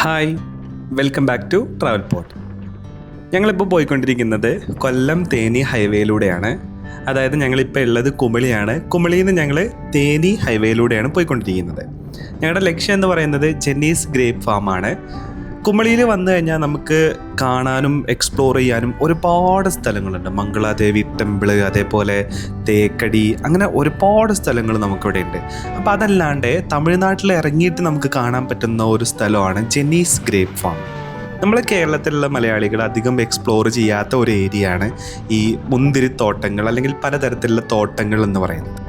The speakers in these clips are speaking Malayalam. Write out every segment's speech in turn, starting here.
Hi welcome back to travel port ഞങ്ങളിപ്പോൾ പോയിക്കൊണ്ടിരിക്കുന്നത് കൊല്ലം തേനി ഹൈവേയിലൂടെയാണ് അതായത് ഞങ്ങളിപ്പോൾ ഉള്ളത് കുമളിയാണ്. കുമളിയിൽ നിന്ന് ഞങ്ങൾ തേനി ഹൈവേയിലൂടെയാണ് പോയിക്കൊണ്ടിരിക്കുന്നത്. ഞങ്ങളുടെ ലക്ഷ്യം എന്ന് പറയുന്നത് ജെന്നീസ് ഗ്രേപ്പ് ഫാമാണ് കുമളിയിൽ വന്നു കഴിഞ്ഞാൽ നമുക്ക് കാണാനും എക്സ്പ്ലോർ ചെയ്യാനും ഒരുപാട് സ്ഥലങ്ങളുണ്ട്. മംഗളാദേവി ടെമ്പിൾ അതേപോലെ തേക്കടി അങ്ങനെ ഒരുപാട് സ്ഥലങ്ങൾ നമുക്കിവിടെ ഉണ്ട് അപ്പോൾ അതല്ലാണ്ട് തമിഴ്നാട്ടിൽ ഇറങ്ങിയിട്ട് നമുക്ക് കാണാൻ പറ്റുന്ന ഒരു സ്ഥലമാണ് ജെനീസ് ഗ്രേപ്പ് ഫാം നമ്മൾ കേരളത്തിലുള്ള മലയാളികൾ അധികം എക്സ്പ്ലോർ ചെയ്യാത്ത ഒരു ഏരിയയാണ് ഈ മുന്തിരി തോട്ടങ്ങൾ അല്ലെങ്കിൽ പലതരത്തിലുള്ള തോട്ടങ്ങൾ എന്ന് പറയുന്നത്.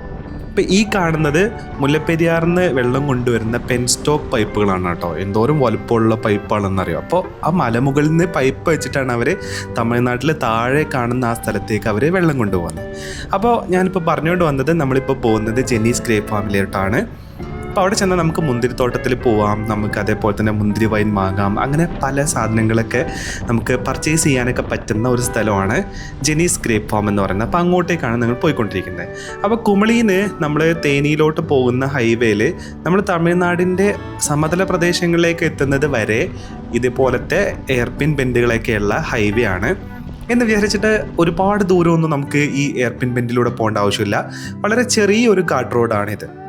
ഇപ്പം ഈ കാണുന്നത് മുല്ലപ്പെരിയാറിന്ന് വെള്ളം കൊണ്ടുവരുന്ന പെൻ സ്റ്റോക്ക് പൈപ്പുകളാണ് കേട്ടോ. എന്തോരം വലുപ്പമുള്ള പൈപ്പാണെന്നറിയോ അപ്പോൾ ആ മലമുകളിൽ നിന്ന് പൈപ്പ് വെച്ചിട്ടാണ് അവർ തമിഴ്നാട്ടിൽ താഴെ കാണുന്ന ആ സ്ഥലത്തേക്ക് അവർ വെള്ളം കൊണ്ടുപോകുന്നത്. അപ്പോൾ ഞാനിപ്പോൾ പറഞ്ഞുകൊണ്ട് വന്നത് നമ്മളിപ്പോൾ പോകുന്നത് ജെനീസ് ഗ്രേ ഫാമിലിയോട്ടാണ് അപ്പോൾ അവിടെ ചെന്നാൽ നമുക്ക് മുന്തിരിത്തോട്ടത്തിൽ പോവാം നമുക്ക് അതേപോലെ തന്നെ മുന്തിരി വൈൻ വാങ്ങാം അങ്ങനെ പല സാധനങ്ങളൊക്കെ നമുക്ക് പർച്ചേസ് ചെയ്യാനൊക്കെ പറ്റുന്ന ഒരു സ്ഥലമാണ് ജെനീസ് ഗ്രേപ്പ് ഫാം എന്ന് പറയുന്നത്. അപ്പോൾ അങ്ങോട്ടേക്കാണ് നിങ്ങൾ പോയിക്കൊണ്ടിരിക്കുന്നത് അപ്പോൾ കുമളിയിൽ നിന്ന് നമ്മൾ തേനിയിലോട്ട് പോകുന്ന ഹൈവേയിൽ നമ്മൾ തമിഴ്നാടിന്റെ സമതല പ്രദേശങ്ങളിലേക്ക് എത്തുന്നത് വരെ ഇതുപോലത്തെ എയർപിൻ ബെൻഡുകളൊക്കെയുള്ള ഹൈവേ ആണ്. എന്ന് വിചാരിച്ചിട്ട് ഒരുപാട് ദൂരമൊന്നും നമുക്ക് ഈ എയർപിൻ ബെൻഡിലൂടെ പോകേണ്ട ആവശ്യമില്ല. വളരെ ചെറിയൊരു കാട്ട് റോഡാണിത്.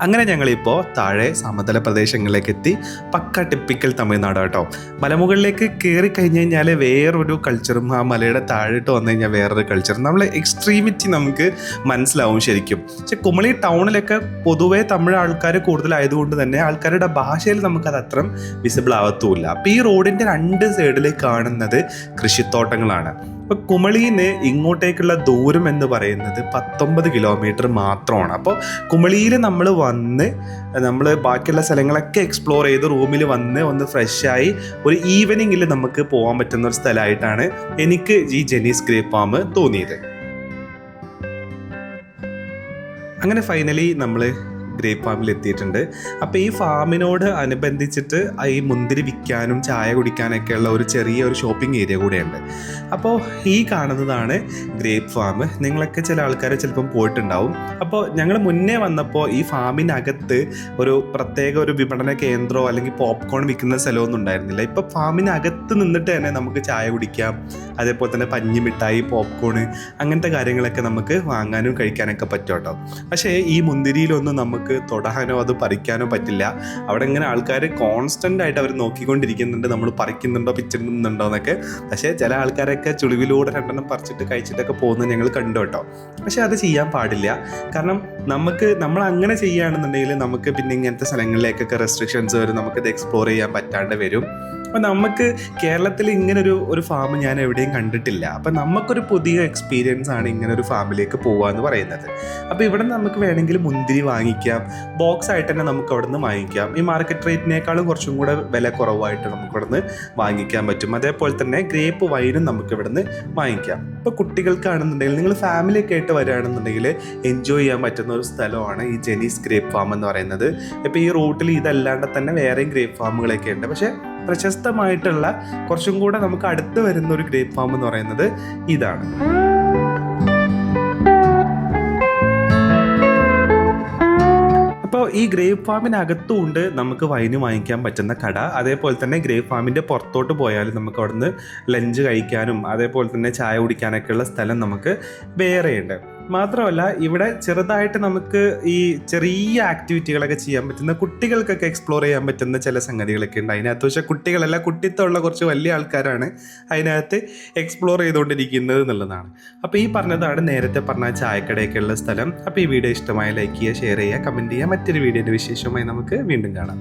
അങ്ങനെ ഞങ്ങളിപ്പോൾ താഴെ സമതല പ്രദേശങ്ങളിലേക്ക് എത്തി പക്ക ടിപ്പിക്കൽ തമിഴ്നാട് കേട്ടോ മലമുകളിലേക്ക് കയറി കഴിഞ്ഞ് കഴിഞ്ഞാൽ വേറൊരു കൾച്ചറും ആ മലയുടെ താഴോട്ട് വന്നു കഴിഞ്ഞാൽ വേറൊരു കൾച്ചറും നമ്മൾ എക്സ്ട്രീമിറ്റി നമുക്ക് മനസ്സിലാവും ശരിക്കും. പക്ഷെ കുമളി ടൗണിലൊക്കെ പൊതുവേ തമിഴ് ആൾക്കാർ കൂടുതലായതുകൊണ്ട് തന്നെ ആൾക്കാരുടെ ഭാഷയിൽ നമുക്കത് അത്രയും വിസിബിൾ ആവത്തുമില്ല അപ്പോൾ ഈ റോഡിന്റെ രണ്ട് സൈഡിൽ കാണുന്നത് കൃഷിത്തോട്ടങ്ങളാണ്. അപ്പോൾ കുമളിയിൽ നിന്ന് ഇങ്ങോട്ടേക്കുള്ള ദൂരം എന്ന് പറയുന്നത് പത്തൊമ്പത് കിലോമീറ്റർ മാത്രമാണ്. അപ്പോൾ കുമളിയിൽ നമ്മൾ വന്ന് നമ്മൾ ബാക്കിയുള്ള സ്ഥലങ്ങളൊക്കെ എക്സ്പ്ലോർ ചെയ്ത് റൂമിൽ വന്ന് ഒന്ന് ഫ്രഷായി ഒരു ഈവനിങ്ങിൽ നമുക്ക് പോകാൻ പറ്റുന്ന ഒരു സ്ഥലമായിട്ടാണ് എനിക്ക് ഈ ജെനീസ് ഗ്രേ ഫാം തോന്നിയത്. അങ്ങനെ ഫൈനലി നമ്മൾ ഗ്രേപ്പ് ഫാമിൽ എത്തിയിട്ടുണ്ട്. അപ്പോൾ ഈ ഫാമിനോട് അനുബന്ധിച്ചിട്ട് ഈ മുന്തിരി വിൽക്കാനും ചായ കുടിക്കാനൊക്കെ ഉള്ള ഒരു ചെറിയ ഒരു ഷോപ്പിംഗ് ഏരിയ കൂടെയുണ്ട്. അപ്പോൾ ഈ കാണുന്നതാണ് ഗ്രേപ്പ് ഫാം. നിങ്ങളൊക്കെ ചില ആൾക്കാരെ ചിലപ്പം പോയിട്ടുണ്ടാവും. അപ്പോൾ ഞങ്ങൾ മുന്നേ വന്നപ്പോൾ ഈ ഫാമിനകത്ത് ഒരു പ്രത്യേക ഒരു വിപണന കേന്ദ്രമോ അല്ലെങ്കിൽ പോപ്കോൺ വിൽക്കുന്ന സ്ഥലമൊന്നും ഉണ്ടായിരുന്നില്ല. ഇപ്പോൾ ഫാമിനകത്ത് നിന്നിട്ട് തന്നെ നമുക്ക് ചായ കുടിക്കാം അതേപോലെ തന്നെ പഞ്ഞി മിഠായി പോപ്കോൺ അങ്ങനത്തെ കാര്യങ്ങളൊക്കെ നമുക്ക് വാങ്ങാനും കഴിക്കാനൊക്കെ പറ്റും കേട്ടോ. പക്ഷേ ഈ മുന്തിരിയിലൊന്നും നമുക്ക് തൊടാനോ അത് പറിക്കാനോ പറ്റില്ല. അവിടെ ഇങ്ങനെ ആൾക്കാർ കോൺസ്റ്റന്റ് ആയിട്ട് അവർ നോക്കിക്കൊണ്ടിരിക്കുന്നുണ്ട്. നമ്മൾ പറിക്കുന്നുണ്ടോ പിച്ചിടുന്നുണ്ടോ എന്നൊക്കെ. പക്ഷേ ചില ആൾക്കാരൊക്കെ ചുളിവിലൂടെ രണ്ടെണ്ണം പറിച്ചിട്ട് കഴിച്ചിട്ടൊക്കെ പോകുന്നത് ഞങ്ങൾ കണ്ടു കേട്ടോ. പക്ഷേ അത് ചെയ്യാൻ പാടില്ല. കാരണം നമുക്ക് നമ്മൾ അങ്ങനെ ചെയ്യുകയാണെന്നുണ്ടെങ്കിൽ നമുക്ക് പിന്നെ ഇങ്ങനത്തെ സ്ഥലങ്ങളിലേക്കൊക്കെ റെസ്ട്രിക്ഷൻസ് വരും. നമുക്കത് എക്സ്പ്ലോർ ചെയ്യാൻ പറ്റാണ്ട് വരും. അപ്പം നമുക്ക് കേരളത്തിൽ ഇങ്ങനൊരു ഒരു ഫാം ഞാൻ എവിടെയും കണ്ടിട്ടില്ല. അപ്പം നമുക്കൊരു പുതിയ എക്സ്പീരിയൻസ് ആണ് ഇങ്ങനെ ഒരു ഫാമിലേക്ക് പോകുക എന്ന് പറയുന്നത്. അപ്പോൾ ഇവിടെ നമുക്ക് വേണമെങ്കിൽ മുന്തിരി വാങ്ങിക്കാം. ബോക്സ് ആയിട്ട് തന്നെ നമുക്ക് അവിടെ നിന്ന് വാങ്ങിക്കാം. ഈ മാർക്കറ്റ് റേറ്റിനേക്കാളും കുറച്ചും കൂടെ വില കുറവായിട്ട് നമുക്ക് ഇവിടെ നിന്ന് വാങ്ങിക്കാൻ പറ്റും. അതേപോലെ തന്നെ ഗ്രേപ്പ് വൈനും നമുക്ക് ഇവിടെ നിന്ന് വാങ്ങിക്കാം. ഇപ്പോൾ കുട്ടികൾക്കാണെന്നുണ്ടെങ്കിൽ നിങ്ങൾ ഫാമിലി ഒക്കെ ആയിട്ട് വരികയാണെന്നുണ്ടെങ്കിൽ എൻജോയ് ചെയ്യാൻ പറ്റുന്ന ഒരു സ്ഥലമാണ് ഈ ജെനീസ് ഗ്രേപ്പ് ഫാം എന്ന് പറയുന്നത്. ഇപ്പോൾ ഈ റൂട്ടിൽ ഇതല്ലാണ്ട് തന്നെ വേറെയും ഗ്രേപ്പ് ഫാമുകളൊക്കെ ഉണ്ട്. പക്ഷേ പ്രശസ്തമായിട്ടുള്ള കുറച്ചും കൂടെ നമുക്ക് അടുത്ത് വരുന്ന ഒരു ഗ്രേപ്പ് ഫാം എന്ന് പറയുന്നത് ഇതാണ്. അപ്പോൾ ഈ ഗ്രേപ്പ് ഫാമിനകത്തുകൊണ്ട് നമുക്ക് വൈന് വാങ്ങിക്കാൻ പറ്റുന്ന കട. അതേപോലെ തന്നെ ഗ്രേപ്പ് ഫാമിന്റെ പുറത്തോട്ട് പോയാലും നമുക്ക് അവിടുന്ന് ലഞ്ച് കഴിക്കാനും അതേപോലെ തന്നെ ചായ കുടിക്കാനൊക്കെയുള്ള സ്ഥലം നമുക്ക് വേറെയുണ്ട്. മാത്രമല്ല ഇവിടെ ചെറുതായിട്ട് നമുക്ക് ഈ ചെറിയ ആക്ടിവിറ്റികളൊക്കെ ചെയ്യാൻ പറ്റുന്ന കുട്ടികൾക്കൊക്കെ എക്സ്പ്ലോർ ചെയ്യാൻ പറ്റുന്ന ചില സംഗതികളൊക്കെ ഉണ്ട്. അതിനകത്ത് പക്ഷേ കുട്ടികളല്ല കുട്ടിത്തമുള്ള കുറച്ച് വലിയ ആൾക്കാരാണ് അതിനകത്ത് എക്സ്പ്ലോർ ചെയ്തുകൊണ്ടിരിക്കുന്നത് എന്നുള്ളതാണ്. അപ്പോൾ ഈ പറഞ്ഞതാണ് നേരത്തെ പറഞ്ഞ ചായക്കടയൊക്കെയുള്ള സ്ഥലം. അപ്പോൾ ഈ വീഡിയോ ഇഷ്ടമായ ലൈക്ക് ചെയ്യുക ഷെയർ ചെയ്യുക കമന്റ് ചെയ്യുക. മറ്റൊരു വീഡിയോന്റെ വിശേഷമായി നമുക്ക് വീണ്ടും കാണാം.